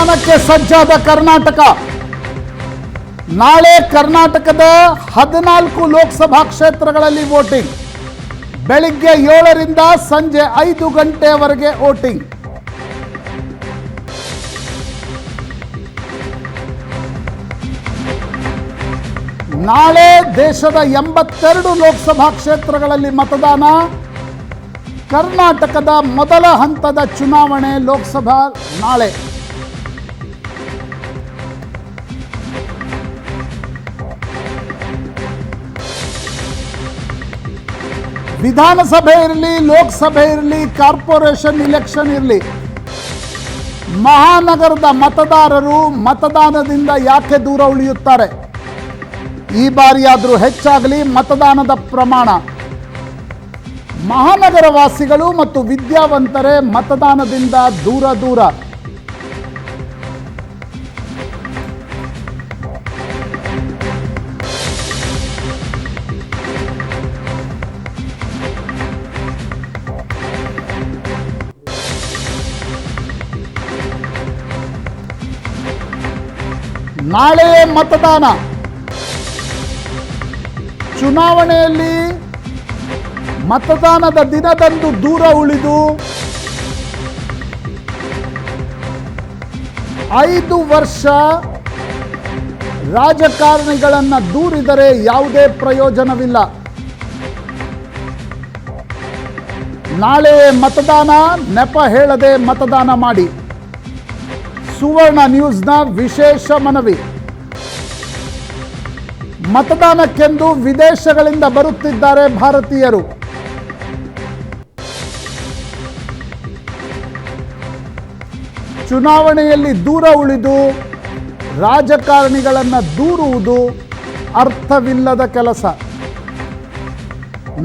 ಮತದಾನಕ್ಕೆ ಸಜ್ಜಾದ ಕರ್ನಾಟಕ. ನಾಳೆ ಕರ್ನಾಟಕದ ಹದಿನಾಲ್ಕು ಲೋಕಸಭಾ ಕ್ಷೇತ್ರಗಳಲ್ಲಿ ವೋಟಿಂಗ್. ಬೆಳಿಗ್ಗೆ ಏಳರಿಂದ ಸಂಜೆ ಐದು ಗಂಟೆವರೆಗೆ ವೋಟಿಂಗ್. ನಾಳೆ ದೇಶದ ಎಂಬತ್ತೆರಡು ಲೋಕಸಭಾ ಕ್ಷೇತ್ರಗಳಲ್ಲಿ ಮತದಾನ. ಕರ್ನಾಟಕದ ಮೊದಲ ಹಂತದ ಚುನಾವಣೆ ಲೋಕಸಭಾ ನಾಳೆ. ವಿಧಾನಸಭೆ ಇರಲಿ, ಲೋಕಸಭೆ ಇರಲಿ, ಕಾರ್ಪೊರೇಷನ್ ಇಲೆಕ್ಷನ್ ಇರಲಿ, ಮಹಾನಗರದ ಮತದಾರರು ಮತದಾನದಿಂದ ಯಾಕೆ ದೂರ ಉಳಿಯುತ್ತಾರೆ? ಈ ಬಾರಿಯಾದರೂ ಹೆಚ್ಚಾಗಲಿ ಮತದಾನದ ಪ್ರಮಾಣ. ಮಹಾನಗರ ವಾಸಿಗಳು ಮತ್ತು ವಿದ್ಯಾವಂತರೇ ಮತದಾನದಿಂದ ದೂರ ದೂರ. ನಾಳೆಯೇ ಮತದಾನ. ಚುನಾವಣೆಯಲ್ಲಿ ಮತದಾನದ ದಿನದಂದು ದೂರ ಉಳಿದು ಐದು ವರ್ಷ ರಾಜಕಾರಣಿಗಳನ್ನು ದೂರಿದರೆ ಯಾವುದೇ ಪ್ರಯೋಜನವಿಲ್ಲ. ನಾಳೆ ಮತದಾನ, ನೆಪ ಹೇಳದೆ ಮತದಾನ ಮಾಡಿ. ಸುವರ್ಣ ನ್ಯೂಸ್ನ ವಿಶೇಷ ಮನವಿ. ಮತದಾನಕ್ಕೆಂದು ವಿದೇಶಗಳಿಂದ ಬರುತ್ತಿದ್ದಾರೆ ಭಾರತೀಯರು. ಚುನಾವಣೆಯಲ್ಲಿ ದೂರ ಉಳಿದು ರಾಜಕಾರಣಿಗಳನ್ನು ದೂರುವುದು ಅರ್ಥವಿಲ್ಲದ ಕೆಲಸ.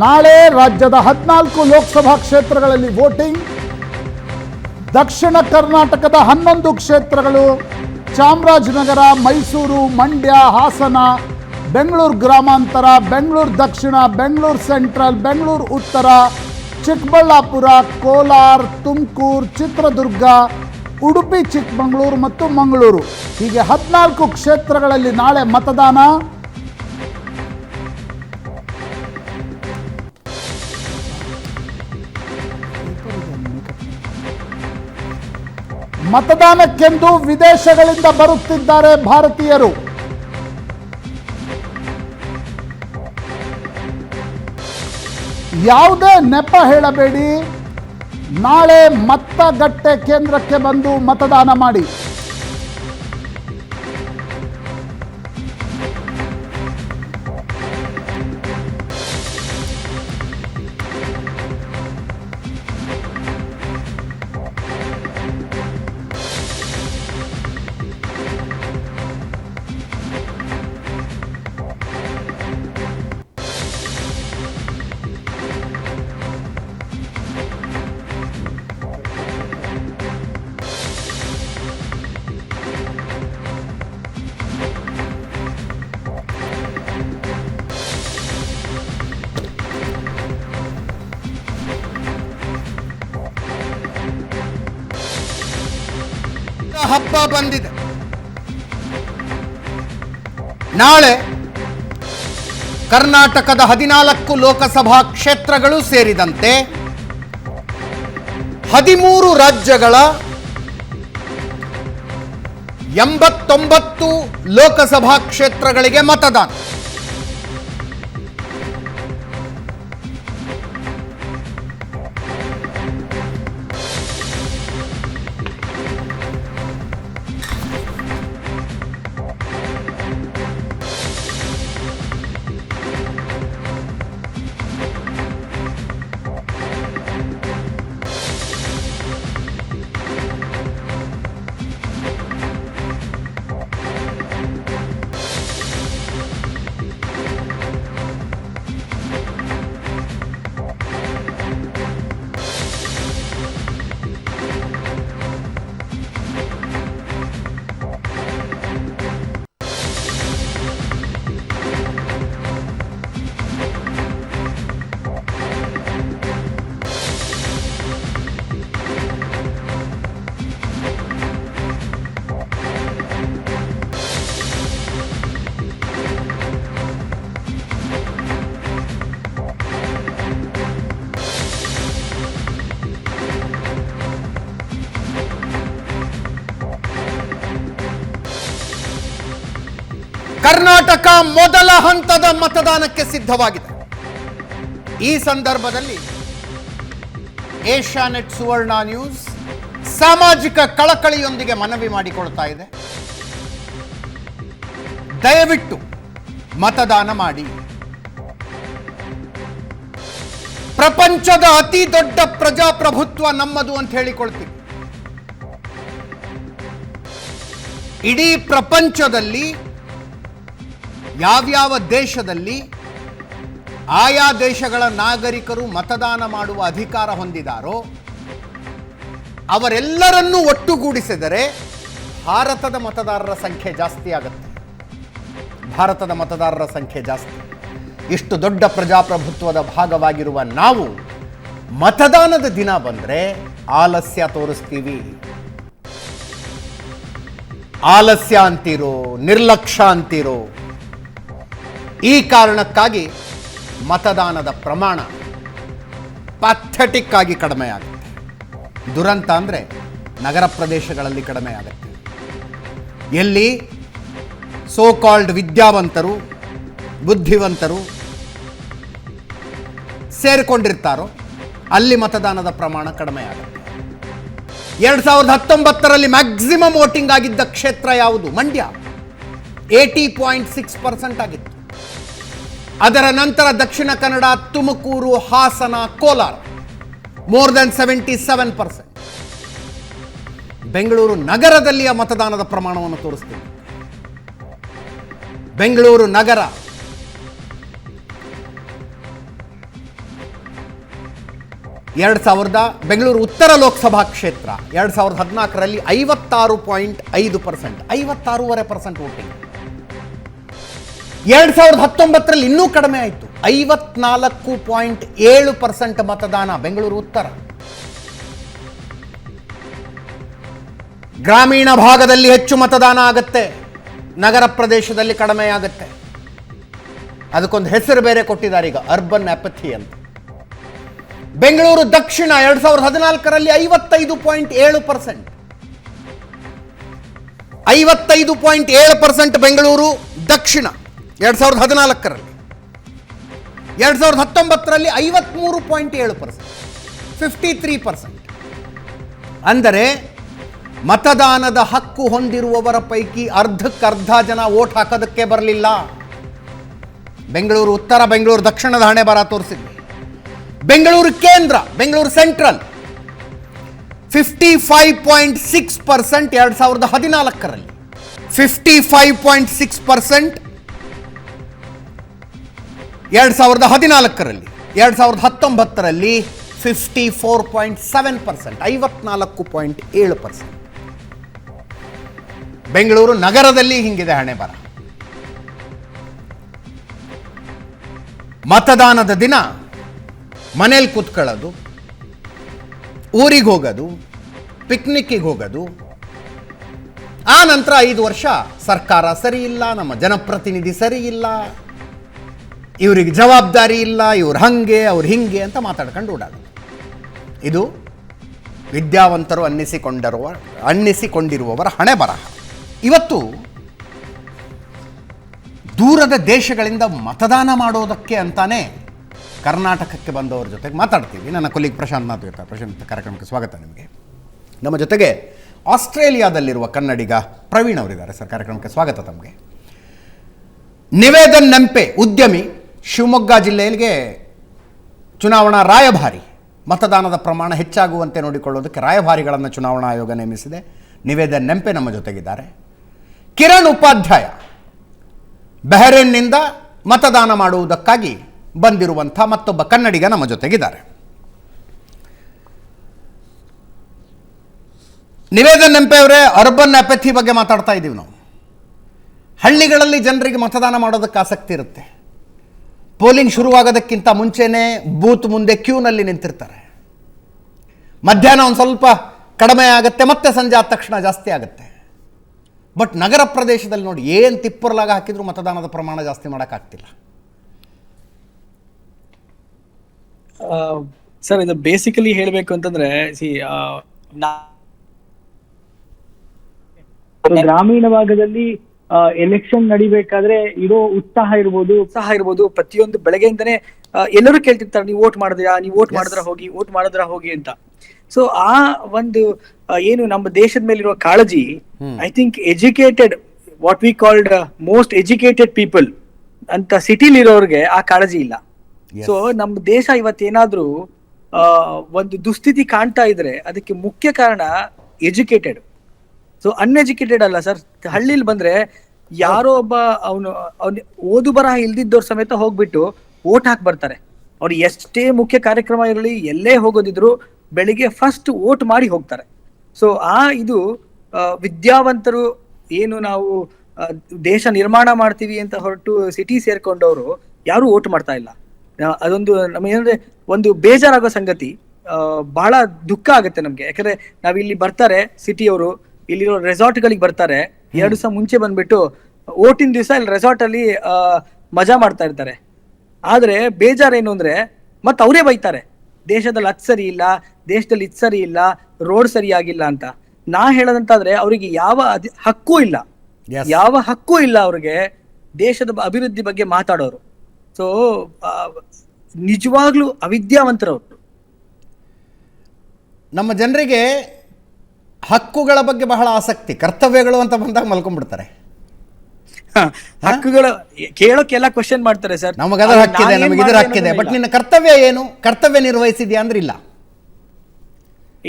ನಾಳೆ ರಾಜ್ಯದ ಹದಿನಾಲ್ಕು ಲೋಕಸಭಾ ಕ್ಷೇತ್ರಗಳಲ್ಲಿ ವೋಟಿಂಗ್. ದಕ್ಷಿಣ ಕರ್ನಾಟಕದ ಹನ್ನೊಂದು ಕ್ಷೇತ್ರಗಳು ಚಾಮರಾಜನಗರ, ಮೈಸೂರು, ಮಂಡ್ಯ, ಹಾಸನ, ಬೆಂಗಳೂರು ಗ್ರಾಮಾಂತರ, ಬೆಂಗಳೂರು ದಕ್ಷಿಣ, ಬೆಂಗಳೂರು ಸೆಂಟ್ರಲ್, ಬೆಂಗಳೂರು ಉತ್ತರ, ಚಿಕ್ಕಬಳ್ಳಾಪುರ, ಕೋಲಾರ, ತುಮಕೂರು, ಚಿತ್ರದುರ್ಗ, ಉಡುಪಿ, ಚಿಕ್ಕಮಗಳೂರು ಮತ್ತು ಮಂಗಳೂರು. ಹೀಗೆ ಹದಿನಾಲ್ಕು ಕ್ಷೇತ್ರಗಳಲ್ಲಿ ನಾಳೆ ಮತದಾನ. ಮತದಾನಕ್ಕೆಂದು ವಿದೇಶಗಳಿಂದ ಬರುತ್ತಿದ್ದಾರೆ ಭಾರತೀಯರು. ಯಾವುದೇ ನೆಪ ಹೇಳಬೇಡಿ. ನಾಳೆ ಮತ್ತಗಟ್ಟೆ ಕೇಂದ್ರಕ್ಕೆ ಬಂದು ಮತದಾನ ಮಾಡಿ. ಬಂದಿದೆ. ನಾಳೆ ಕರ್ನಾಟಕದ ಹದಿನಾಲ್ಕು ಲೋಕಸಭಾ ಕ್ಷೇತ್ರಗಳು ಸೇರಿದಂತೆ ಹದಿಮೂರು ರಾಜ್ಯಗಳ ಎಂಬತ್ತೊಂಬತ್ತು ಲೋಕಸಭಾ ಕ್ಷೇತ್ರಗಳಿಗೆ ಮತದಾನ. ಕರ್ನಾಟಕ ಮೊದಲ ಹಂತದ ಮತದಾನಕ್ಕೆ ಸಿದ್ಧವಾಗಿದೆ. ಈ ಸಂದರ್ಭದಲ್ಲಿ ಏಷ್ಯಾನೆಟ್ ಸುವರ್ಣ ನ್ಯೂಸ್ ಸಾಮಾಜಿಕ ಕಳಕಳಿಯೊಂದಿಗೆ ಮನವಿ ಮಾಡಿಕೊಳ್ತಾ ಇದೆ. ದಯವಿಟ್ಟು ಮತದಾನ ಮಾಡಿ. ಪ್ರಪಂಚದ ಅತಿ ದೊಡ್ಡ ಪ್ರಜಾಪ್ರಭುತ್ವ ನಮ್ಮದು ಅಂತ ಹೇಳಿಕೊಳ್ತೀವಿ ಇಡೀ ಪ್ರಪಂಚದಲ್ಲಿ ಯಾವ್ಯಾವ ದೇಶದಲ್ಲಿ ಆಯಾ ದೇಶಗಳ ನಾಗರಿಕರು ಮತದಾನ ಮಾಡುವ ಅಧಿಕಾರ ಹೊಂದಿದಾರೋ, ಅವರೆಲ್ಲರನ್ನೂ ಒಟ್ಟುಗೂಡಿಸಿದರೆ ಭಾರತದ ಮತದಾರರ ಸಂಖ್ಯೆ ಜಾಸ್ತಿ ಆಗುತ್ತೆ. ಭಾರತದ ಮತದಾರರ ಸಂಖ್ಯೆ ಜಾಸ್ತಿ. ಇಷ್ಟು ದೊಡ್ಡ ಪ್ರಜಾಪ್ರಭುತ್ವದ ಭಾಗವಾಗಿರುವ ನಾವು ಮತದಾನದ ದಿನ ಬಂದರೆ ಆಲಸ್ಯ ತೋರಿಸ್ತೀವಿ. ಆಲಸ್ಯ ಅಂತಿರೋ, ನಿರ್ಲಕ್ಷ್ಯ ಅಂತೀರೋ ಈ ಕಾರಣಕ್ಕಾಗಿ ಮತದಾನದ ಪ್ರಮಾಣ ಪಾಥೆಟಿಕ್ ಆಗಿ ಕಡಿಮೆ ಆಗುತ್ತೆ ದುರಂತ ಅಂದರೆ ನಗರ ಪ್ರದೇಶಗಳಲ್ಲಿ ಕಡಿಮೆ ಆಗುತ್ತೆ ಎಲ್ಲಿ ಸೋ ಕಾಲ್ಡ್ ವಿದ್ಯಾವಂತರು, ಬುದ್ಧಿವಂತರು ಸೇರಿಕೊಂಡಿರ್ತಾರೋ ಅಲ್ಲಿ ಮತದಾನದ ಪ್ರಮಾಣ ಕಡಿಮೆ ಆಗುತ್ತೆ ಎರಡು ಸಾವಿರದ ಹತ್ತೊಂಬತ್ತರಲ್ಲಿ ಮ್ಯಾಕ್ಸಿಮಮ್ ವೋಟಿಂಗ್ ಆಗಿದ್ದ ಕ್ಷೇತ್ರ ಯಾವುದು? Mandya. Eighty point six percent ಆಗಿತ್ತು. ಅದರ ನಂತರ Dakshina Kannada, Tumakuru, Hassan, Kolar. More than seventy seven percent Bengaluru ನಗರದಲ್ಲಿಯ ಮತದಾನದ ಪ್ರಮಾಣವನ್ನು ತೋರಿಸ್ತೀವಿ ಬೆಂಗಳೂರು ನಗರ. ಎರಡು ಸಾವಿರದ ಬೆಂಗಳೂರು ಉತ್ತರ ಲೋಕಸಭಾ ಕ್ಷೇತ್ರ. ಎರಡು ಸಾವಿರದ ಹದಿನಾಲ್ಕರಲ್ಲಿ ಐವತ್ತಾರು ಪಾಯಿಂಟ್ ಐದು ಪರ್ಸೆಂಟ್ ಐವತ್ತಾರೂವರೆ ಪರ್ಸೆಂಟ್ ವೋಟಿಂಗ್ ಎರಡು ಸಾವಿರದ ಹತ್ತೊಂಬತ್ತರಲ್ಲಿ ಇನ್ನೂ ಕಡಿಮೆ ಆಯಿತು. ಐವತ್ನಾಲ್ಕು ಪಾಯಿಂಟ್ ಏಳು ಪರ್ಸೆಂಟ್ ಮತದಾನ, ಬೆಂಗಳೂರು ಉತ್ತರ. ಗ್ರಾಮೀಣ ಭಾಗದಲ್ಲಿ ಹೆಚ್ಚು ಮತದಾನ ಆಗತ್ತೆ. ನಗರ ಪ್ರದೇಶದಲ್ಲಿ ಕಡಿಮೆ ಆಗತ್ತೆ. ಅದಕ್ಕೊಂದು ಹೆಸರು ಬೇರೆ ಕೊಟ್ಟಿದ್ದಾರೆ ಈಗ, ಅರ್ಬನ್ ಅಪಥಿ ಅಂತ. ಬೆಂಗಳೂರು ದಕ್ಷಿಣ, ಎರಡ್ ಸಾವಿರದ ಹದಿನಾಲ್ಕರಲ್ಲಿ ಐವತ್ತೈದು ಪಾಯಿಂಟ್ ಏಳು ಪರ್ಸೆಂಟ್. ಐವತ್ತೈದು ಪಾಯಿಂಟ್ ಏಳು ಪರ್ಸೆಂಟ್ ಬೆಂಗಳೂರು ದಕ್ಷಿಣ. ಎರಡ್ ಸಾವಿರದ ಹದಿನಾಲ್ಕರಲ್ಲಿ. ಎರಡು ಸಾವಿರದ ಹತ್ತೊಂಬತ್ತರಲ್ಲಿ ಐವತ್ತ್ಮೂರು ಪಾಯಿಂಟ್ ಏಳು ಪರ್ಸೆಂಟ್. Fifty three percent. ಅಂದರೆ ಮತದಾನದ ಹಕ್ಕು ಹೊಂದಿರುವವರ ಪೈಕಿ ಅರ್ಧಕ್ಕರ್ಧ ಜನ ಓಟ್ ಹಾಕೋದಕ್ಕೆ ಬರಲಿಲ್ಲ. ಬೆಂಗಳೂರು, ಉತ್ತರ ಬೆಂಗಳೂರು, ದಕ್ಷಿಣದ ಹಣೆ ಬರ ತೋರಿಸಿದ್ವಿ. ಬೆಂಗಳೂರು ಕೇಂದ್ರ, Bengaluru central. Fifty five point six percent ಎರಡು ಸಾವಿರದ ಹದಿನಾಲ್ಕರಲ್ಲಿ. Fifty five point six percent ಎರಡು ಸಾವಿರದ ಹದಿನಾಲ್ಕರಲ್ಲಿ, ಎರಡು ಸಾವಿರದ ಹತ್ತೊಂಬತ್ತರಲ್ಲಿ fifty four point seven percent ಐವತ್ನಾಲ್ಕು ಪಾಯಿಂಟ್ ಏಳು ಪರ್ಸೆಂಟ್ ಬೆಂಗಳೂರು ನಗರದಲ್ಲಿ ಹಿಂಗಿದೆ ಹಣೆ ಬರ. ಮತದಾನದ ದಿನ ಮನೇಲಿ ಕೂತ್ಕೊಳ್ಳೋದು, ಊರಿಗೆ ಹೋಗೋದು, ಪಿಕ್ನಿಕ್ಕಿಗೆ ಹೋಗೋದು. ಆ ನಂತರ ಐದು ವರ್ಷ ಸರ್ಕಾರ ಸರಿ ಇಲ್ಲ ನಮ್ಮ ಜನಪ್ರತಿನಿಧಿ ಸರಿ ಇಲ್ಲ ಇವರಿಗೆ ಜವಾಬ್ದಾರಿ ಇಲ್ಲ, ಇವ್ರು ಹಂಗೆ, ಅವ್ರು ಹಿಂಗೆ ಅಂತ ಮಾತಾಡ್ಕೊಂಡು ಓಡಾಡೋದು. ಇದು ವಿದ್ಯಾವಂತರು ಅನ್ನಿಸಿಕೊಂಡಿರುವ, ಅನ್ನಿಸಿಕೊಂಡಿರುವವರ ಹಣೆ ಬರಹ ಇವತ್ತು ದೂರದ ದೇಶಗಳಿಂದ ಮತದಾನ ಮಾಡೋದಕ್ಕೆ ಅಂತಾನೆ ಕರ್ನಾಟಕಕ್ಕೆ ಬಂದವರ ಜೊತೆಗೆ ಮಾತಾಡ್ತೀವಿ. ನನ್ನ ಕೊಲ್ಲಿಗ್ ಪ್ರಶಾಂತ್ ನಾಥ್ ಇರ್ತಾರೆ. ಪ್ರಶಾಂತ್ ಕಾರ್ಯಕ್ರಮಕ್ಕೆ ಸ್ವಾಗತ ನಿಮಗೆ. ನಮ್ಮ ಜೊತೆಗೆ ಆಸ್ಟ್ರೇಲಿಯಾದಲ್ಲಿರುವ ಕನ್ನಡಿಗ ಪ್ರವೀಣ್ ಅವರಿದ್ದಾರೆ. ಸರ್, ಕಾರ್ಯಕ್ರಮಕ್ಕೆ ಸ್ವಾಗತ ತಮಗೆ. ನಿವೇದನ್ ನೆಂಪೆ, ಉದ್ಯಮಿ ಶಿವಮೊಗ್ಗ ಜಿಲ್ಲೆಯಲ್ಲಿಗೆ ಚುನಾವಣಾ ರಾಯಭಾರಿ ಮತದಾನದ ಪ್ರಮಾಣ ಹೆಚ್ಚಾಗುವಂತೆ ನೋಡಿಕೊಳ್ಳೋದಕ್ಕೆ ರಾಯಭಾರಿಗಳನ್ನು ಚುನಾವಣಾ ಆಯೋಗ ನೇಮಿಸಿದೆ. ನಿವೇದನ್ ನೆಂಪೆ ನಮ್ಮ ಜೊತೆಗಿದ್ದಾರೆ. ಕಿರಣ್ ಉಪಾಧ್ಯಾಯ ಬೆಹರೇನ್ನಿಂದ ಮತದಾನ ಮಾಡುವುದಕ್ಕಾಗಿ ಬಂದಿರುವಂಥ ಮತ್ತೊಬ್ಬ ಕನ್ನಡಿಗ ನಮ್ಮ ಜೊತೆಗಿದ್ದಾರೆ. ನಿವೇದನ್ ನೆಂಪೆ ಅವರೇ, ಅರ್ಬನ್ ಅಪಥಿ ಬಗ್ಗೆ ಮಾತಾಡ್ತಾ ಇದ್ದೀವಿ ನಾವು. ಹಳ್ಳಿಗಳಲ್ಲಿ ಜನರಿಗೆ ಮತದಾನ ಮಾಡೋದಕ್ಕೆ ಆಸಕ್ತಿ ಇರುತ್ತೆ. ಪೋಲಿಂಗ್ ಶುರುವಾಗೋದಕ್ಕಿಂತ ಮುಂಚೆನೇ ಬೂತ್ ಮುಂದೆ ಕ್ಯೂನಲ್ಲಿ ನಿಂತಿರ್ತಾರೆ. ಮಧ್ಯಾಹ್ನ ಒಂದು ಸ್ವಲ್ಪ ಕಡಿಮೆ ಆಗುತ್ತೆ ಮತ್ತೆ ಸಂಜೆ ಆದ ತಕ್ಷಣ ಜಾಸ್ತಿ ಆಗುತ್ತೆ. ಬಟ್ ನಗರ ಪ್ರದೇಶದಲ್ಲಿ ನೋಡಿ ಏನು ತಿಪ್ಪರ್ಲಾಗ ಹಾಕಿದ್ರು ಮತದಾನದ ಪ್ರಮಾಣ ಜಾಸ್ತಿ ಮಾಡೋಕ್ಕಾಗ್ತಿಲ್ಲ. ಸರ್ ಇದು ಬೇಸಿಕಲಿ ಹೇಳಬೇಕು ಅಂತಂದ್ರೆ ಸಿ ಗ್ರಾಮೀಣ ಭಾಗದಲ್ಲಿ ಎಲೆಕ್ಷನ್ ನಡಿಬೇಕಾದ್ರೆ ಇರೋ ಉತ್ಸಾಹ ಇರ್ಬೋದು. ಉತ್ಸಾಹ ಇರ್ಬೋದು. ಪ್ರತಿಯೊಂದು ಬೆಳಗ್ಗೆಯಿಂದನೇ ಎಲ್ಲರೂ ಕೇಳ್ತಿರ್ತಾರೆ ನೀವು ವೋಟ್ ಮಾಡಿದ್ರಾ? ನೀವು ವೋಟ್ ಮಾಡಿದ್ರ? ಹೋಗಿ ವೋಟ್ ಮಾಡಿದ್ರ? ಹೋಗಿ ಅಂತ. ಸೊ ಆ ಒಂದು ಏನು ನಮ್ಮ ದೇಶದ ಮೇಲಿರುವ ಕಾಳಜಿ I think educated what we called most educated people ಅಂತ ಸಿಟಿಲಿ ಇರೋರಿಗೆ ಆ ಕಾಳಜಿ ಇಲ್ಲ. ಸೊ ನಮ್ಮ ದೇಶ ಇವತ್ತೇನಾದ್ರೂ ಆ, ಒಂದು ದುಸ್ಥಿತಿ ಕಾಣ್ತಾ ಇದ್ರೆ ಅದಕ್ಕೆ ಮುಖ್ಯ ಕಾರಣ ಎಜುಕೇಟೆಡ್ ಸೊ ಅನ್ಎಜುಕೇಟೆಡ್ ಅಲ್ಲ ಸರ್ ಹಳ್ಳಿಲಿ ಬಂದ್ರೆ ಯಾರೋ ಒಬ್ಬ ಅವನು, ಅವ್ನ ಓದು ಬರಹ ಇಲ್ದಿದ್ದವ್ರ ಸಮೇತ ಹೋಗ್ಬಿಟ್ಟು ಓಟ್ ಹಾಕ್ ಬರ್ತಾರೆ. ಅವ್ರು ಎಷ್ಟೇ ಮುಖ್ಯ ಕಾರ್ಯಕ್ರಮ ಇರಲಿ, ಎಲ್ಲೇ ಹೋಗೋದಿದ್ರು ಬೆಳಿಗ್ಗೆ ಫಸ್ಟ್ ಓಟ್ ಮಾಡಿ ಹೋಗ್ತಾರೆ. ಸೊ ಆ ಇದು ವಿದ್ಯಾವಂತರು ಏನು ನಾವು ದೇಶ ನಿರ್ಮಾಣ ಮಾಡ್ತೀವಿ ಅಂತ ಹೊರಟು ಸಿಟಿ ಸೇರ್ಕೊಂಡವರು ಯಾರು ಓಟ್ ಮಾಡ್ತಾ ಇಲ್ಲ. ಅದೊಂದು ನಮಗೆ ಏನಂದ್ರೆ ಒಂದು ಬೇಜಾರಾಗೋ ಸಂಗತಿ. ಬಹಳ ದುಃಖ ಆಗುತ್ತೆ ನಮ್ಗೆ. ಯಾಕಂದ್ರೆ ನಾವಿಲ್ಲಿ ಬರ್ತಾರೆ ಸಿಟಿಯವರು ಇಲ್ಲಿರೋ ರೆಸಾರ್ಟ್ ಗಳಿಗೆ ಬರ್ತಾರೆ. ಎರಡು ದಿವಸ ಮುಂಚೆ ಬಂದ್ಬಿಟ್ಟು ಓಟಿನ ದಿವಸ ಇಲ್ಲಿ ರೆಸಾರ್ಟ್ ಅಲ್ಲಿ ಮಜಾ ಮಾಡ್ತಾ ಇರ್ತಾರೆ. ಆದ್ರೆ ಬೇಜಾರೇನು ಅಂದ್ರೆ ಮತ್ತೆ ಅವರೇ ಬೈತಾರೆ. ದೇಶದಲ್ಲಿ ಅದ್ ಸರಿ ಇಲ್ಲ ದೇಶದಲ್ಲಿ ಇದ್ ಸರಿ ಇಲ್ಲ ರೋಡ್ ಸರಿಯಾಗಿಲ್ಲ ಅಂತ. ನಾ ಹೇಳದಂತಾದ್ರೆ ಅವರಿಗೆ ಯಾವ ಅಧಿ- ಹಕ್ಕೂ ಇಲ್ಲ. ಯಾವ ಹಕ್ಕು ಇಲ್ಲ ಅವ್ರಿಗೆ ದೇಶದ ಅಭಿವೃದ್ಧಿ ಬಗ್ಗೆ ಮಾತಾಡೋರು. ಸೊ ನಿಜವಾಗ್ಲೂ ಅವಿದ್ಯಾವಂತರವ್ರು. ನಮ್ಮ ಜನರಿಗೆ ಹಕ್ಕುಗಳ ಬಗ್ಗೆ ಬಹಳ ಆಸಕ್ತಿ ಕರ್ತವ್ಯಗಳು ಅಂತ ಬಂದಾಗ ಮಲ್ಕೊಂಡ್ಬಿಡ್ತಾರೆ. ಹಕ್ಕುಗಳು ಕೇಳೋಕೆಲ್ಲ ಕ್ವಶನ್ ಮಾಡ್ತಾರೆ ಸರ್. ನಮಗದರ ಹಕ್ಕಿದೆ ನಮಗೆ ಇದರ ಹಕ್ಕಿದೆ. ಬಟ್ ನಿನ್ನ ಕರ್ತವ್ಯ ಏನು? ಕರ್ತವ್ಯ ನಿರ್ವಹಿಸಿದ್ಯಾ ಅಂದ್ರೆ ಇಲ್ಲ.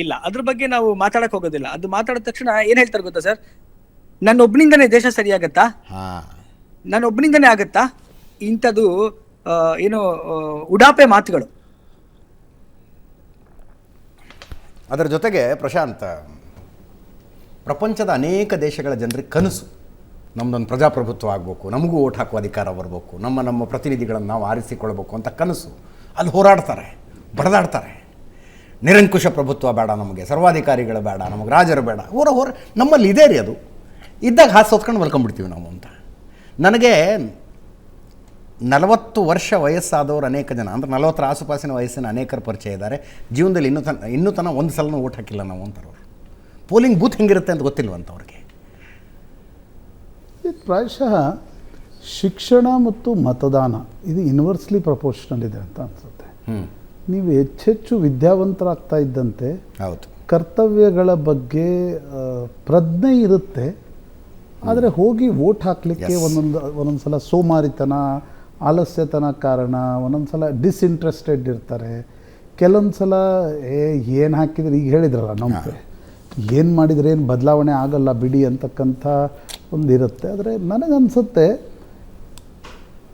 ಇಲ್ಲ ಅದ್ರ ಬಗ್ಗೆ ನಾವು ಮಾತಾಡಕ್ ಹೋಗೋದಿಲ್ಲ. ಅದು ಮಾತಾಡಿದ ತಕ್ಷಣ ಏನ್ ಹೇಳ್ತಾರೆ ಗೊತ್ತಾ ಸರ್? ನನ್ನ ಒಬ್ಬನಿಂದನೇ ದೇಶ ಸರಿಯಾಗತ್ತಾ? ಹಾ. ನನ್ನ ಒಬ್ಬನಿಂದನೇ ಆಗತ್ತಾ? ಇಂಥದ್ದು ಏನು ಉಡಾಪೆ ಮಾತುಗಳು. ಅದರ ಜೊತೆಗೆ ಪ್ರಶಾಂತ್ ಪ್ರಪಂಚದ ಅನೇಕ ದೇಶಗಳ ಜನರಿಗೆ ಕನಸು ನಮ್ಮದೊಂದು ಪ್ರಜಾಪ್ರಭುತ್ವ ಆಗಬೇಕು, ನಮಗೂ ಓಟ್ ಹಾಕುವ ಅಧಿಕಾರ ಬರಬೇಕು, ನಮ್ಮ ನಮ್ಮ ಪ್ರತಿನಿಧಿಗಳನ್ನು ನಾವು ಆರಿಸಿಕೊಳ್ಬೇಕು ಅಂತ ಕನಸು. ಅಲ್ಲಿ ಹೋರಾಡ್ತಾರೆ, ಬಡದಾಡ್ತಾರೆ. ನಿರಂಕುಶ ಪ್ರಭುತ್ವ ಬೇಡ ನಮಗೆ, ಸರ್ವಾಧಿಕಾರಿಗಳು ಬೇಡ, ನಮಗೆ ರಾಜರು ಬೇಡ. ಹೋರ ಹೋರ, ನಮ್ಮಲ್ಲಿ ಇದೇ ರೀ ಅದು. ಇದ್ದಾಗ ಹಾಸು ಹೊತ್ಕೊಂಡು ಮಲ್ಕೊಂಡ್ಬಿಡ್ತೀವಿ ನಾವು ಅಂತ. ನನಗೆ ನಲವತ್ತು ವರ್ಷ ವಯಸ್ಸಾದವರು ಅನೇಕ ಜನ, ಅಂದರೆ ನಲವತ್ತರ ಆಸುಪಾಸಿನ ವಯಸ್ಸಿನ ಅನೇಕರು ಪರಿಚಯ ಇದ್ದಾರೆ. ಜೀವನದಲ್ಲಿ ಇನ್ನೂ ತನ ಇನ್ನೂ ತನ ಒಂದು ಸಲನೂ ಓಟ್ ಹಾಕಿಲ್ಲ ನಾವು ಅಂತಾರೆ ಪೋಲಿಂಗ್ ಬೂತ್ ಹೆಂಗಿರುತ್ತೆ ಅಂತ ಗೊತ್ತಿಲ್ವಂತ ಅವ್ರಿಗೆ ಪ್ರಾಯಶಃ ಶಿಕ್ಷಣ ಮತ್ತು ಮತದಾನ ಇದು ಯೂನಿವರ್ಸ್ಲಿ ಪ್ರಪೋರ್ಷನಲ್ ಇದೆ ಅಂತ ಅನ್ಸುತ್ತೆ. ನೀವು ಹೆಚ್ಚೆಚ್ಚು ವಿದ್ಯಾವಂತರಾಗ್ತಾ ಇದ್ದಂತೆ ಹೌದು. ಕರ್ತವ್ಯಗಳ ಬಗ್ಗೆ ಪ್ರಜ್ಞೆ ಇರುತ್ತೆ. ಆದರೆ ಹೋಗಿ ವೋಟ್ ಹಾಕಲಿಕ್ಕೆ. ಒಂದೊಂದು ಒಂದೊಂದು ಸಲ ಸೋಮಾರಿತನ ಆಲಸ್ಯತನ ಕಾರಣ ಒಂದೊಂದು ಸಲ ಡಿಸ್ಇಂಟ್ರೆಸ್ಟೆಡ್ ಇರ್ತಾರೆ. ಕೆಲವೊಂದ್ಸಲ ಏ ಏನು ಹಾಕಿದ್ರೆ? ಈಗ ಹೇಳಿದ್ರಲ್ಲ ನಮಗೆ. ಏನು ಮಾಡಿದರೆ ಏನು ಬದಲಾವಣೆ ಆಗಲ್ಲ ಬಿಡಿ ಅಂತಕ್ಕಂಥ ಒಂದು ಇರುತ್ತೆ ಆದರೆ ನನಗನ್ಸುತ್ತೆ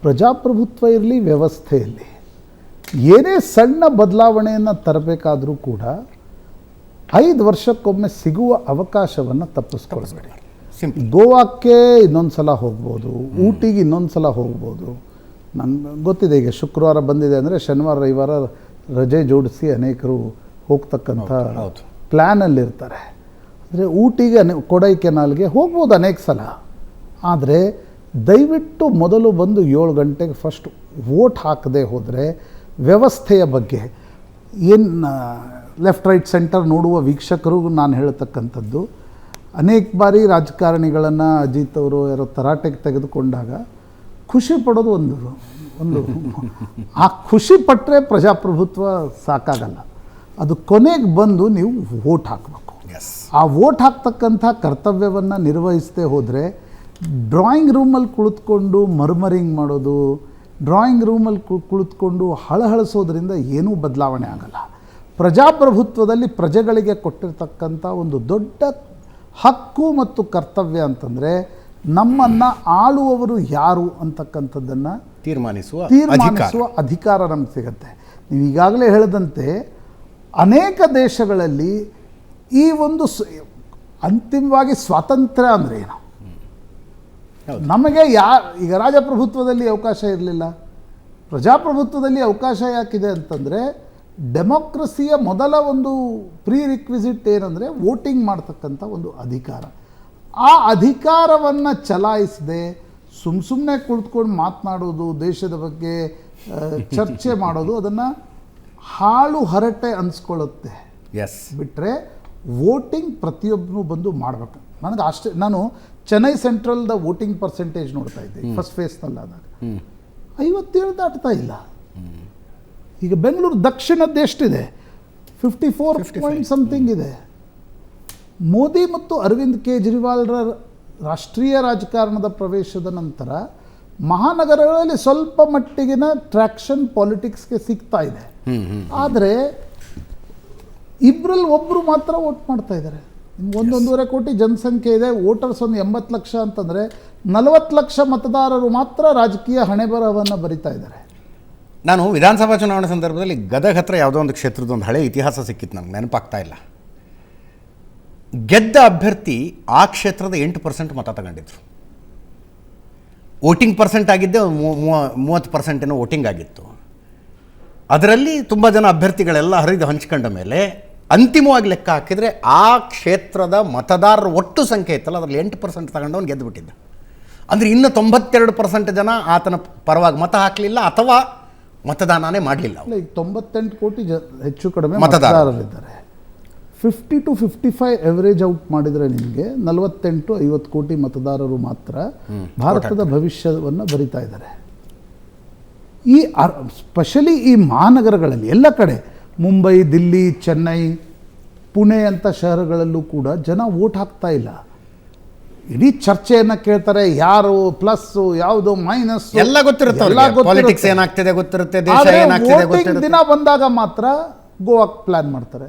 ಪ್ರಜಾಪ್ರಭುತ್ವ ಇರಲಿ ವ್ಯವಸ್ಥೆ ಇರಲಿ ಏನೇ ಸಣ್ಣ ಬದಲಾವಣೆಯನ್ನು ತರಬೇಕಾದರೂ ಕೂಡ ಐದು ವರ್ಷಕ್ಕೊಮ್ಮೆ ಸಿಗುವ ಅವಕಾಶವನ್ನು ತಪ್ಪಿಸ್ಕೊಳ್ಬೇಡಿ. ಗೋವಾಕ್ಕೆ ಇನ್ನೊಂದು ಸಲ ಹೋಗ್ಬೋದು ಊಟಿಗೆ ಇನ್ನೊಂದು ಸಲ ಹೋಗ್ಬೋದು. ನನಗೆ ಗೊತ್ತಿದೆ ಈಗ ಶುಕ್ರವಾರ ಬಂದಿದೆ ಅಂದರೆ ಶನಿವಾರ ರವಿವಾರ ರಜೆ ಜೋಡಿಸಿ ಅನೇಕರು ಹೋಗ್ತಕ್ಕಂಥ. ಪ್ಲ್ಯಾನಲ್ಲಿರ್ತಾರೆ ಅಂದರೆ ಊಟಿಗೆ ಕೊಡೈಕೆನಾಲ್ಗೆ ಹೋಗ್ಬೋದು ಅನೇಕ ಸಲ. ಆದರೆ ದಯವಿಟ್ಟು ಮೊದಲು ಬಂದು ಏಳು ಗಂಟೆಗೆ ಫಸ್ಟ್ ವೋಟ್ ಹಾಕದೆ ಹೋದರೆ ವ್ಯವಸ್ಥೆಯ ಬಗ್ಗೆ, ಏನು ಲೆಫ್ಟ್ ರೈಟ್ ಸೆಂಟರ್ ನೋಡುವ ವೀಕ್ಷಕರಿಗೂ ನಾನು ಹೇಳ್ತಕ್ಕಂಥದ್ದು, ಅನೇಕ ಬಾರಿ ರಾಜಕಾರಣಿಗಳನ್ನು ಅಜಿತ್ ಅವರು ಯಾರೋ ತರಾಟೆಗೆ ತೆಗೆದುಕೊಂಡಾಗ ಖುಷಿ ಪಡೋದು ಒಂದು ಒಂದು ಆ ಖುಷಿ ಪಟ್ಟರೆ ಪ್ರಜಾಪ್ರಭುತ್ವ ಸಾಕಾಗಲ್ಲ. ಅದು ಕೊನೆಗೆ ಬಂದು ನೀವು ವೋಟ್ ಹಾಕಬೇಕು. ಆ ವೋಟ್ ಹಾಕ್ತಕ್ಕಂಥ ಕರ್ತವ್ಯವನ್ನು ನಿರ್ವಹಿಸದೆ ಹೋದರೆ ಡ್ರಾಯಿಂಗ್ ರೂಮಲ್ಲಿ ಕುಳಿತುಕೊಂಡು ಮರ್ಮರಿಂಗ್ ಮಾಡೋದು ಡ್ರಾಯಿಂಗ್ ರೂಮಲ್ಲಿ ಕುಳಿತುಕೊಂಡು ಹಳಹಳಿಸೋದ್ರಿಂದ ಏನೂ ಬದಲಾವಣೆ ಆಗಲ್ಲ. ಪ್ರಜಾಪ್ರಭುತ್ವದಲ್ಲಿ ಪ್ರಜೆಗಳಿಗೆ ಕೊಟ್ಟಿರ್ತಕ್ಕಂಥ ಒಂದು ದೊಡ್ಡ ಹಕ್ಕು ಮತ್ತು ಕರ್ತವ್ಯ ಅಂತಂದರೆ ನಮ್ಮನ್ನು ಆಳುವವರು ಯಾರು ಅಂತಕ್ಕಂಥದ್ದನ್ನು ತೀರ್ಮಾನಿಸುವ ತೀರ್ಮಾನಿಸುವ ಅಧಿಕಾರ. ನಮ್ಗೆ ಸಿಗುತ್ತೆ. ನೀವು ಈಗಾಗಲೇ ಹೇಳಿದಂತೆ ಅನೇಕ ದೇಶಗಳಲ್ಲಿ ಈ ಒಂದು ಅಂತಿಮವಾಗಿ ಸ್ವಾತಂತ್ರ್ಯ ಅಂದರೆ ಏನು. ನಮಗೆ ಯಾ ಈಗ ರಾಜಪ್ರಭುತ್ವದಲ್ಲಿ ಅವಕಾಶ ಇರಲಿಲ್ಲ. ಪ್ರಜಾಪ್ರಭುತ್ವದಲ್ಲಿ ಅವಕಾಶ ಯಾಕಿದೆ ಅಂತಂದರೆ ಡೆಮೋಕ್ರಸಿಯ ಮೊದಲ ಒಂದು ಪ್ರೀ ರಿಕ್ವಿಸಿಟ್ ಏನಂದರೆ ವೋಟಿಂಗ್ ಮಾಡ್ತಕ್ಕಂಥ ಒಂದು ಅಧಿಕಾರ. ಆ ಅಧಿಕಾರವನ್ನು ಚಲಾಯಿಸದೆ ಸುಮ್ ಸುಮ್ಮನೆ ಕುಳಿತುಕೊಂಡು ಮಾತನಾಡೋದು ದೇಶದ ಬಗ್ಗೆ ಚರ್ಚೆ ಮಾಡೋದು ಅದನ್ನು ಹಾಳು ಹರಟೆ ಅನ್ಸ್ಕೊಳ್ಳುತ್ತೆ ಎಸ್ ಬಿಟ್ಟರೆ ವೋಟಿಂಗ್ ಪ್ರತಿಯೊಬ್ಬನು ಬಂದು ಮಾಡಬೇಕು. ನನಗೆ ಅಷ್ಟೇ ನಾನು ಚೆನ್ನೈ ಸೆಂಟ್ರಲ್ದ ವೋಟಿಂಗ್ ಪರ್ಸೆಂಟೇಜ್ ನೋಡ್ತಾ ಇದ್ದೆ ಫಸ್ಟ್ ಫೇಸ್ನಲ್ಲಾದಾಗ ಐವತ್ತೇಳು ದಾಟ್ತಾ ಇಲ್ಲ. ಈಗ ಬೆಂಗಳೂರು ದಕ್ಷಿಣದ್ದು ಎಷ್ಟಿದೆ? ಫಿಫ್ಟಿ ಫೋರ್ ಪಾಯಿಂಟ್ ಸಮಥಿಂಗ್ ಇದೆ. ಮೋದಿ ಮತ್ತು ಅರವಿಂದ್ ಕೇಜ್ರಿವಾಲ್ರ ರಾಷ್ಟ್ರೀಯ ರಾಜಕಾರಣದ ಪ್ರವೇಶದ ನಂತರ ಮಹಾನಗರಗಳಲ್ಲಿ ಸ್ವಲ್ಪ ಮಟ್ಟಿಗಿನ ಟ್ರ್ಯಾಕ್ಷನ್ ಪಾಲಿಟಿಕ್ಸ್ಗೆ ಸಿಗ್ತಾ ಇದೆ. ಆದರೆ ಇಬ್ಬರಲ್ಲಿ ಒಬ್ಬರು ಮಾತ್ರ ವೋಟ್ ಮಾಡ್ತಾ ಇದ್ದಾರೆ. ನಿಮ್ಗೆ ಒಂದೊಂದೂವರೆ ಕೋಟಿ ಜನಸಂಖ್ಯೆ ಇದೆ, ವೋಟರ್ಸ್ ಒಂದು ಎಂಬತ್ತು ಲಕ್ಷ ಅಂತಂದರೆ ನಲವತ್ತು ಲಕ್ಷ ಮತದಾರರು ಮಾತ್ರ ರಾಜಕೀಯ ಹಣೆಬರಹವನ್ನು ಬರಿತಾ ಇದ್ದಾರೆ. ನಾನು ವಿಧಾನಸಭಾ ಚುನಾವಣೆ ಸಂದರ್ಭದಲ್ಲಿ ಗದಗ ಹತ್ರ ಯಾವುದೋ ಒಂದು ಕ್ಷೇತ್ರದ ಒಂದು ಹಳೆ ಇತಿಹಾಸ ಸಿಕ್ಕಿತ್ತು, ನನಗೆ ನೆನಪಾಗ್ತಾ ಇಲ್ಲ. ಗೆದ್ದ ಅಭ್ಯರ್ಥಿ ಆ ಕ್ಷೇತ್ರದ ಎಂಟು ಪರ್ಸೆಂಟ್ ಮತ ತಗೊಂಡಿದ್ರು. ವೋಟಿಂಗ್ ಪರ್ಸೆಂಟ್ ಆಗಿದ್ದೆ ಮೂವತ್ತು ಪರ್ಸೆಂಟ್ ಏನೋ ವೋಟಿಂಗ್ ಆಗಿತ್ತು. ಅದರಲ್ಲಿ ತುಂಬ ಜನ ಅಭ್ಯರ್ಥಿಗಳೆಲ್ಲ ಹರಿದು ಹಂಚ್ಕೊಂಡ ಮೇಲೆ ಅಂತಿಮವಾಗಿ ಲೆಕ್ಕ ಹಾಕಿದರೆ ಆ ಕ್ಷೇತ್ರದ ಮತದಾರರ ಒಟ್ಟು ಸಂಖ್ಯೆ ಇತ್ತಲ್ಲ ಅದರಲ್ಲಿ ಎಂಟು ಪರ್ಸೆಂಟ್ ತಗೊಂಡವನು ಗೆದ್ದುಬಿಟ್ಟಿದ್ದ ಅಂದರೆ ಇನ್ನು ತೊಂಬತ್ತೆರಡು ಪರ್ಸೆಂಟ್ ಜನ ಆತನ ಪರವಾಗಿ ಮತ ಹಾಕಲಿಲ್ಲ ಅಥವಾ ಮತದಾನನೇ ಮಾಡಲಿಲ್ಲ ಈಗ ತೊಂಬತ್ತೆಂಟು ಕೋಟಿ ಜ ಹೆಚ್ಚು ಕಡಿಮೆ ಮತದಾರರು. ಮತದಾರರಿದ್ದಾರೆ. Fifty to fifty five average out ಮಾಡಿದರೆ ನಿಮಗೆ ನಲವತ್ತೆಂಟು ಐವತ್ತು ಕೋಟಿ ಮತದಾರರು ಮಾತ್ರ ಭಾರತದ ಭವಿಷ್ಯವನ್ನು ಬರಿತಾ ಇದ್ದಾರೆ. ಈ ಸ್ಪೆಷಲಿ ಈ ಮಹಾನಗರಗಳಲ್ಲಿ ಎಲ್ಲ ಕಡೆ ಮುಂಬೈ ದಿಲ್ಲಿ ಚೆನ್ನೈ ಪುಣೆ ಅಂತ ಶಹರಗಳಲ್ಲೂ ಕೂಡ ಜನ ವೋಟ್ ಹಾಕ್ತಾ ಇಲ್ಲ. ಇಡೀ ಚರ್ಚೆಯನ್ನು ಕೇಳ್ತಾರೆ ಯಾರು ಪ್ಲಸ್ ಯಾವುದು ಮೈನಸ್ ಎಲ್ಲ ಗೊತ್ತಿರುತ್ತೆ ಎಲ್ಲ ಏನಾಗ್ತಿದೆ ಗೊತ್ತಿರುತ್ತೆ ವೋಟಿಂಗ್ ದಿನ ಬಂದಾಗ ಮಾತ್ರ ಗೋವಾಕ್ ಪ್ಲಾನ್ ಮಾಡ್ತಾರೆ.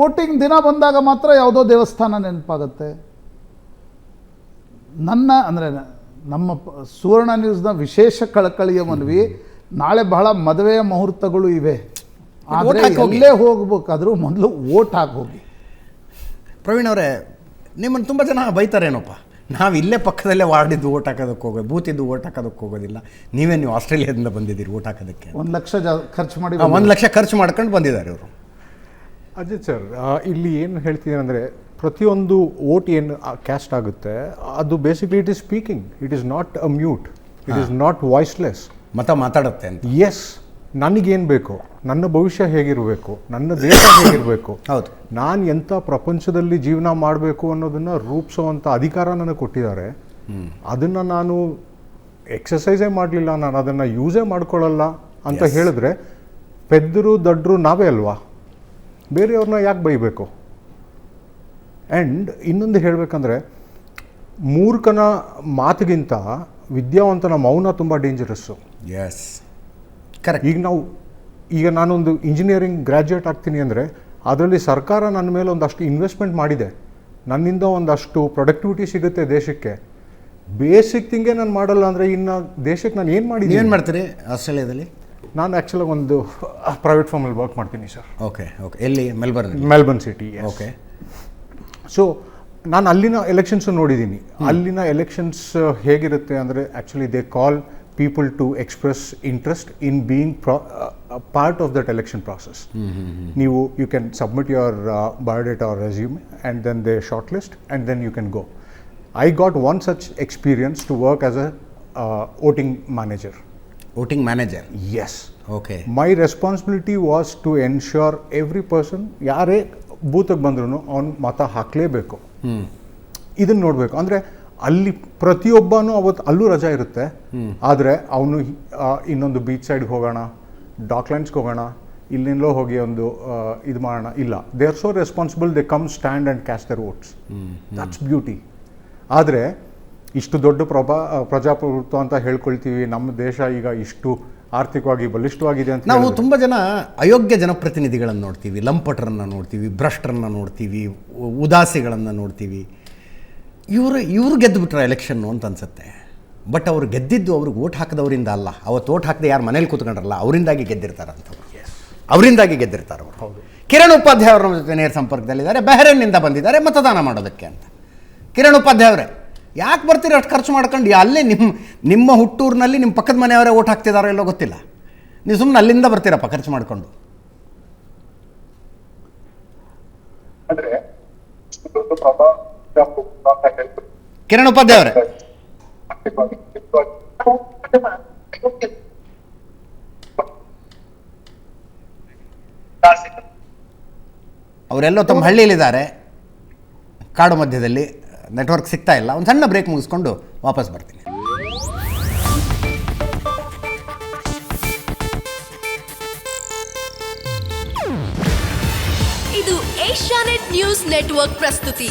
ವೋಟಿಂಗ್ ದಿನ ಬಂದಾಗ ಮಾತ್ರ ಯಾವುದೋ ದೇವಸ್ಥಾನ ನೆನಪಾಗುತ್ತೆ. ನನ್ನ ಅಂದರೆ ನಮ್ಮ ಸುವರ್ಣ ನ್ಯೂಸ್ನ ವಿಶೇಷ ಕಳಕಳಿಯ ಮನವಿ ನಾಳೆ ಬಹಳ ಮದುವೆಯ ಮುಹೂರ್ತಗಳು ಇವೆ. ಆದರೆ. ಎಲ್ಲೇ ಹೋಗ್ಬೇಕಾದ್ರೂ ಮೊದಲು ಓಟ್ ಹಾಕಿ ಹೋಗಿ. ಪ್ರವೀಣ್ ಅವರೇ ನಿಮ್ಮನ್ನು ತುಂಬ ಜನ ಬೈತಾರೇನೋಪ್ಪ? ನಾವು ಇಲ್ಲೇ ಪಕ್ಕದಲ್ಲೇ ವಾರ್ಡಿದ್ದು ಓಟ್ ಹಾಕೋದಕ್ಕೆ ಹೋಗೋದು ಬೂತಿದ್ದು ಓಟ್ ಹಾಕೋದಕ್ಕೆ ಹೋಗೋದಿಲ್ಲ. ನೀವೇ ನೀವು ಆಸ್ಟ್ರೇಲಿಯಾದಿಂದ ಬಂದಿದ್ದೀರಿ ಓಟ್ ಹಾಕೋದಕ್ಕೆ ಒಂದು ಲಕ್ಷ ಜ ಖರ್ಚು ಮಾಡಿ ಒಂದು ಲಕ್ಷ ಖರ್ಚು ಮಾಡ್ಕೊಂಡು ಬಂದಿದ್ದಾರೆ ಇವರು. ಅಜಿತ್ ಸರ್ ಇಲ್ಲಿ ಏನು ಹೇಳ್ತಿದ್ದೀನಿ ಅಂದರೆ ಪ್ರತಿಯೊಂದು ಓಟ್ ಏನು ಕ್ಯಾಸ್ಟ್ ಆಗುತ್ತೆ ಅದು basically it is speaking it is not a mute it is not voiceless ಮತ ಮಾತಾಡುತ್ತೆ ಅಂತ. ಎಸ್ ನನಗೇನು ಬೇಕು ನನ್ನ ಭವಿಷ್ಯ ಹೇಗಿರಬೇಕು ನನ್ನ ದೇಶ ಹೇಗಿರಬೇಕು ಹೌದು. ನಾನು ಎಂಥ ಪ್ರಪಂಚದಲ್ಲಿ ಜೀವನ ಮಾಡಬೇಕು ಅನ್ನೋದನ್ನು ರೂಪಿಸುವಂಥ ಅಧಿಕಾರ ನನಗೆ ಕೊಟ್ಟಿದ್ದಾರೆ. ಅದನ್ನು ನಾನು ಎಕ್ಸಸೈಸೇ ಮಾಡಲಿಲ್ಲ ನಾನು ಅದನ್ನು ಯೂಸೇ ಮಾಡ್ಕೊಳ್ಳಲ್ಲ ಅಂತ ಹೇಳಿದ್ರೆ ಪೆದ್ದರು ದಡ್ಡರು ನಾವೇ ಅಲ್ವಾ? ಬೇರೆಯವ್ರನ್ನ ಯಾಕೆ ಬೈಬೇಕು? ಆ್ಯಂಡ್ ಇನ್ನೊಂದು ಹೇಳಬೇಕಂದ್ರೆ ಮೂರ್ಖನ ಮಾತಿಗಿಂತ ವಿದ್ಯಾವಂತನ ಮೌನ ತುಂಬ ಡೇಂಜರಸ್ಸು ಎಸ್ ಕರೆಕ್ಟ್ ಈಗ ನಾವು ಈಗ ನಾನೊಂದು ಇಂಜಿನಿಯರಿಂಗ್ ಗ್ರ್ಯಾಜುಯೇಟ್ ಆಗ್ತೀನಿ ಅಂದರೆ ಅದರಲ್ಲಿ ಸರ್ಕಾರ ನನ್ನ ಮೇಲೆ ಒಂದಷ್ಟು ಇನ್ವೆಸ್ಟ್ಮೆಂಟ್ ಮಾಡಿದೆ. ನನ್ನಿಂದ ಒಂದಷ್ಟು ಪ್ರೊಡಕ್ಟಿವಿಟಿ ಸಿಗುತ್ತೆ ದೇಶಕ್ಕೆ. ಬೇಸಿಕ್ ಥಿಂಗೇ ನಾನು ಮಾಡಲ್ಲ ಅಂದರೆ ಇನ್ನು ದೇಶಕ್ಕೆ ನಾನು ಏನು ಮಾಡಿದ್ದೀನಿ? ಏನು ಮಾಡ್ತೀರಿ ಆಸ್ಟ್ರೇಲಿಯಾದಲ್ಲಿ? ನಾನು ಆ್ಯಕ್ಚುಲಾಗಿ ಒಂದು ಪ್ರೈವೇಟ್ ಫಾರ್ಮಲ್ಲಿ ವರ್ಕ್ ಮಾಡ್ತೀನಿ ಸರ್ ಓಕೆ ಓಕೆ ಎಲ್ಲಿ? Melbourne Melbourne city okay so ನಾನು ಅಲ್ಲಿನ ಎಲೆಕ್ಷನ್ಸು ನೋಡಿದ್ದೀನಿ. ಅಲ್ಲಿನ ಎಲೆಕ್ಷನ್ಸ್ ಹೇಗಿರುತ್ತೆ ಅಂದರೆ actually they call people to express interest in being part of that election process ನೀವು you can submit your biodata or resume and then they short list and then you can go I got one such experience to work as a voting manager voting manager yes okay my responsibility was to ensure every person ಯಾರೇ ಬೂತಿಗೆ ಬಂದ್ರೂ ಅವ್ನು ಮತ ಹಾಕಲೇಬೇಕು ಹ್ಞೂ ಇದನ್ನ ನೋಡಬೇಕು ಅಂದರೆ ಅಲ್ಲಿ ಪ್ರತಿಯೊಬ್ಬನೂ ಅವತ್ತು ಅಲ್ಲೂ ರಜಾ ಇರುತ್ತೆ. ಆದರೆ ಅವನು ಇನ್ನೊಂದು ಬೀಚ್ ಸೈಡ್ಗೆ ಹೋಗೋಣ ಡಾಕ್ಲ್ಯಾಂಡ್ಸ್ಗೆ ಹೋಗೋಣ ಇಲ್ಲಿಂದಲೋ ಹೋಗಿ ಒಂದು ಇದು ಮಾಡೋಣ. ಇಲ್ಲ. They are so responsible they come stand and cast their votes that's beauty ಆದರೆ ಇಷ್ಟು ದೊಡ್ಡ ಪ್ರಭಾ ಪ್ರಜಾಪ್ರಭುತ್ವ ಅಂತ ಹೇಳ್ಕೊಳ್ತೀವಿ. ನಮ್ಮ ದೇಶ ಈಗ ಇಷ್ಟು ಆರ್ಥಿಕವಾಗಿ ಬಲಿಷ್ಠವಾಗಿದೆ ಅಂತ ನಾವು ತುಂಬ ಜನ ಅಯೋಗ್ಯ ಜನಪ್ರತಿನಿಧಿಗಳನ್ನು ನೋಡ್ತೀವಿ. ಲಂಪಟರನ್ನು ನೋಡ್ತೀವಿ ಭ್ರಷ್ಟರನ್ನು ನೋಡ್ತೀವಿ ಉದಾಸಿಗಳನ್ನು ನೋಡ್ತೀವಿ. ಇವರು ಇವರು ಗೆದ್ದುಬಿಟ್ರೆ ಎಲೆಕ್ಷನ್ನು ಅಂತ ಅನ್ಸುತ್ತೆ. ಬಟ್ ಅವ್ರು ಗೆದ್ದಿದ್ದು ಅವ್ರಿಗೆ ಓಟ್ ಹಾಕಿದವರಿಂದ ಅಲ್ಲ. ಅವತ್ತು ಓಟ್ ಹಾಕಿದ ಯಾರು ಮನೇಲಿ ಕೂತ್ಕೊಂಡ್ರಲ್ಲ, ಅವರಿಂದಾಗಿ ಗೆದ್ದಿರ್ತಾರಂತವ್ರು ಅವರಿಂದಾಗಿ ಗೆದ್ದಿರ್ತಾರೆ ಅವರು. ಕಿರಣ್ ಉಪಾಧ್ಯಾಯ ಅವರ ಜೊತೆ ನೇರ ಸಂಪರ್ಕದಲ್ಲಿದ್ದಾರೆ, ಬೆಹರೇನ್ನಿಂದ ಬಂದಿದ್ದಾರೆ, ಮತದಾನ ಮಾಡೋದಕ್ಕೆ ಅಂತ. ಕಿರಣ್ ಉಪಾಧ್ಯಾಯ ಅವರೇ ಯಾಕೆ ಬರ್ತೀರಿ ಅಷ್ಟು ಖರ್ಚು ಮಾಡ್ಕೊಂಡು? ಅಲ್ಲೇ ನಿಮ್ಮ ನಿಮ್ಮ ಹುಟ್ಟೂರಿನಲ್ಲಿ ನಿಮ್ಮ ಪಕ್ಕದ ಮನೆಯವರೇ ಓಟ್ ಹಾಕ್ತಿದಾರೋ ಎಲ್ಲೋ ಗೊತ್ತಿಲ್ಲ. ನೀವು ಸುಮ್ಮನೆ ಅಲ್ಲಿಂದ ಬರ್ತೀರಪ್ಪ ಖರ್ಚು ಮಾಡಿಕೊಂಡು? ಅಂದ್ರೆ ಕಿರಣ್ ಉಪಾಧ್ಯಾಯ ಅವರೇ. ಅವರೆಲ್ಲೋ ತಮ್ಮ ಹಳ್ಳಿಯಲ್ಲಿದ್ದಾರೆ. ಕಾಡು ಮಧ್ಯದಲ್ಲಿ ನೆಟ್ವರ್ಕ್ ಸಿಗ್ತಾ ಇಲ್ಲ. ಒಂದು ಸಣ್ಣ ಬ್ರೇಕ್ ಮುಗಿಸ್ಕೊಂಡು ವಾಪಸ್ ಬರ್ತೀನಿ. ಇದು ಏಷ್ಯಾನೆಟ್ ನ್ಯೂಸ್ ನೆಟ್ವರ್ಕ್ ಪ್ರಸ್ತುತಿ.